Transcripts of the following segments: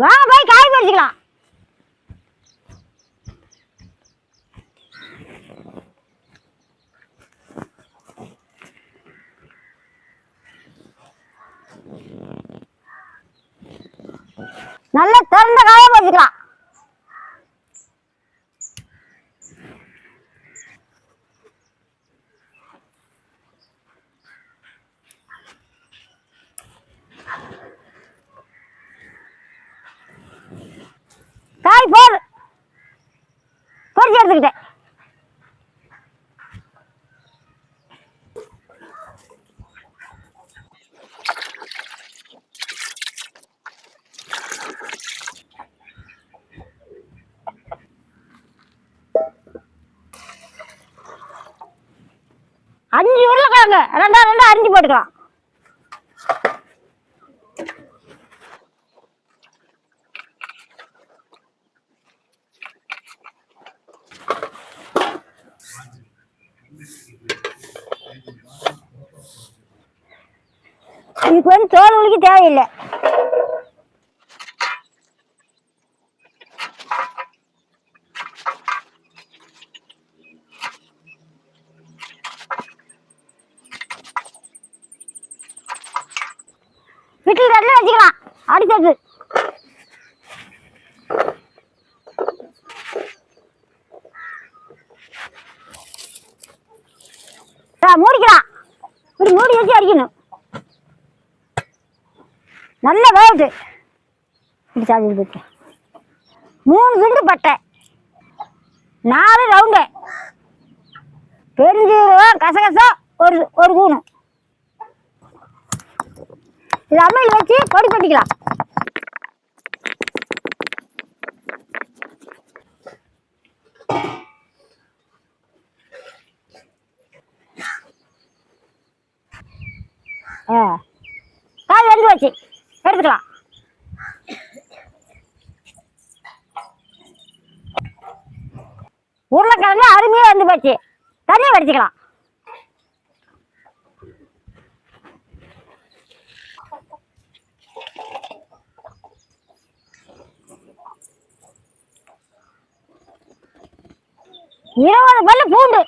வாங்க போய் காய் பறிச்சுக்கலாம் நல்ல திறந்த காய பறிச்சுக்கலாம் காய் போடு. பொறிச்சு எடுத்துக்கிட்டேன். அஞ்சு உருளைக்கிழங்கு. ரெண்டா ரெண்டா அரிஞ்சு போட்டுக்கலாம். இதுக்கு வந்து தோல் உளிக்க தேவையில்லை. வீட்டில் ரெண்டு வச்சுக்கலாம். அடுத்தது ஆ, மூடிக்கலாம். இப்படி மூடி வச்சு அடிக்கணும். நல்ல வேவுது இப்படி சாதி போட்டு மூணு துண்டு பட்டை. நாலு ரவுண்டு பெருஞ்சீரகம் கசகசம் ஒரு ஒரு கூணு இது அம்மையில் வச்சு பொடி பண்ணிக்கலாம். ஆ. காய் வந்து வச்சு எடுத்துக்கலாம். உருளைக்கிழங்கு அருமையாக வந்து போச்சு. தனியாக வடிச்சுக்கலாம். இருபது பல்லு பூண்டு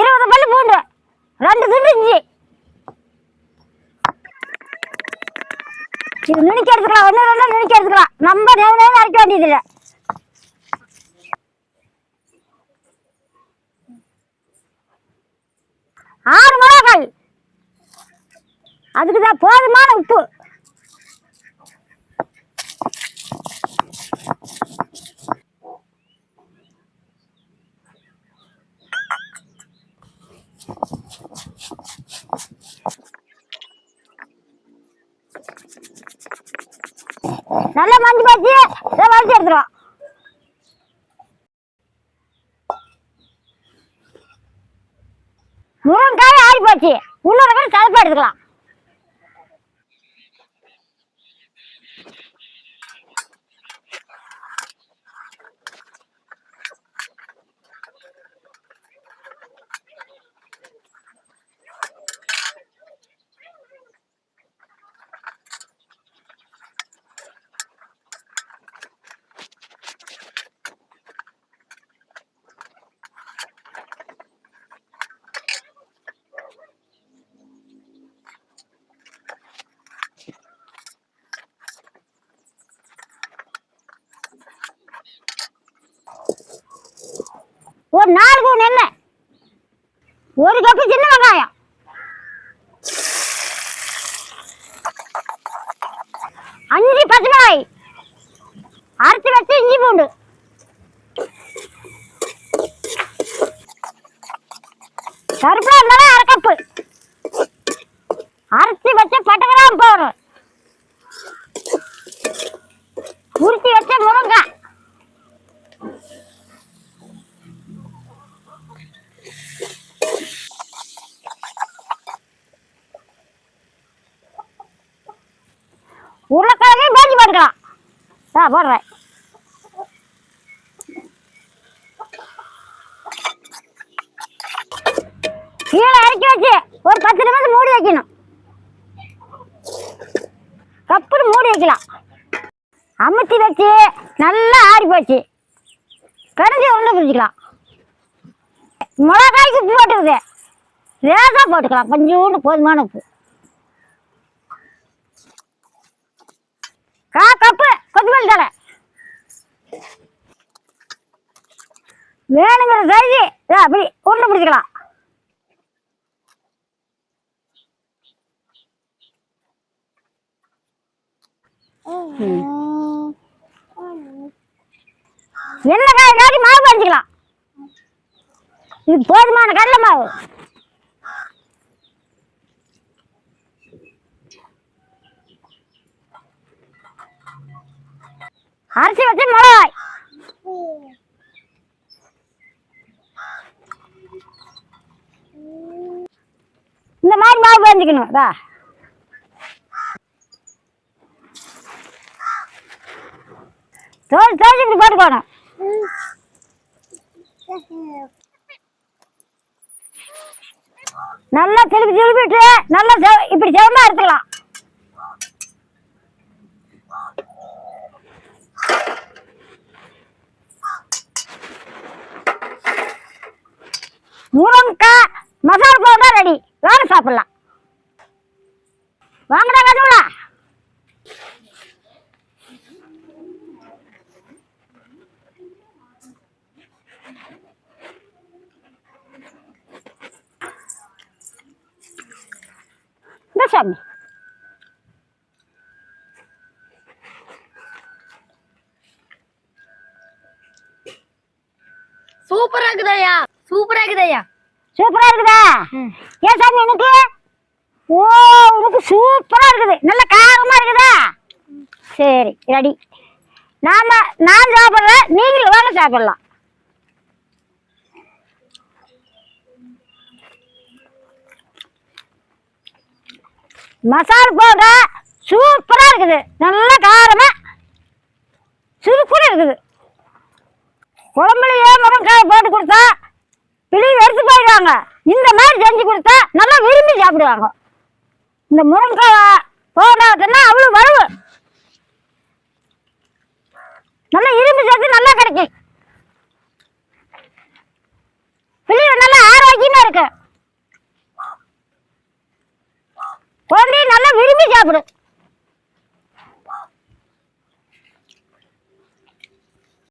இருபது பல்லு பூண்டு ரெண்டு துண்டு இஞ்சி இது நுணுக்கி எடுத்துக்கலாம். ஒன்று ரெண்டு நுணுக்கி எடுத்துக்கலாம். நம்ம நேரம் நேரம் அரைக்க வேண்டியதில்லை. ஆறு மிளகாய். அதுக்கு தான் போதுமான உப்பு. நல்லா மருந்து போச்சு நல்லா வறுத்து எடுத்துருவோம் முருங்காய் ஆறி போச்சு இன்னொரு கூட எடுத்துக்கலாம். ஒரு நாலு பவுன் எண்ணெய் ஒரு கப்பு சின்ன வெங்காயம். அஞ்சு பச்சை மிளகாய் அரைச்சி வச்சு இஞ்சி பூண்டு. கருப்பில் இருந்தாலும் அரை கப்பு. அரைச்சி வச்ச பட்டை கிராம் போடணும் உரிச்சி வச்ச முருங்காய் உருளைக்கிழங்கையும் பேச்சு போட்டுக்கலாம் வா போடுறேன். கீழே இறக்கி வச்சு ஒரு பத்து நிமிஷம் மூடி வைக்கணும். கப்புன்னு மூடி வைக்கலாம். அமுத்தி வச்சு நல்லா ஆறி போச்சு. கடைஞ்சி ஒன்று பிடிச்சிக்கலாம் மிளகாய்க்கு உப்பு போட்டுருது லேசாக போட்டுக்கலாம். கொஞ்சோண்டு போதுமான உப்பு. கா கப்பு. கொத்தமல்லி தலை வேணுங்கிற சைஸு. அப்படி உருண்டு பிடிச்சிக்கலாம். என்ன காய் காட்டி மாவு பறிச்சுக்கலாம் இது போதுமான கடலை மாவு. அரிசி வச்சு மிளகாய். இந்த மாதிரி மாவு பேஞ்சிக்கணும் இதா. தோல் தோல் இப்படி போட்டுக்கோணும் நல்லா திருப்பி திருப்பிட்டு நல்லா இப்படி செவமா எடுத்துக்கலாம் முருங்கக்காய் மசாலா பவுடர் ரெடி வேற சாப்பிடலாம். வாங்கடா வேணுங்களா இந்த சாமி. சூப்பரா இருக்குதையா சூப்பரா இருக்குதையா சூப்பரா இருக்குதா? ஏன் சாமி உனக்கு ஓ உனக்கு சூப்பரா இருக்குது. நல்ல காரமா இருக்குதா? சரி ரெடி. நாம நான் சாப்பிட்றேன் நீங்களும் வாங்க சாப்பிடலாம். மசாலா பவுடர் சூப்பரா இருக்குது. நல்ல காரமா சுருக்குன்னு இருக்குது. குழம்புலயே முருங்கைக்காய் போட்டு கொடுத்தா பிள்ளைங்க எடுத்து போயிடுவாங்க. இந்த மாதிரி செஞ்சு கொடுத்தா நல்லா விரும்பி சாப்பிடுவாங்க. இந்த முருங்கைக்காய் போடாதுன்னா அவ்வளோ வலுவு. நல்லா இரும்பு சத்து நல்லா கிடைக்கும். பிள்ளைங்க நல்லா ஆரோக்கியமா இருக்கு. குழந்தைய நல்லா விரும்பி சாப்பிடும்.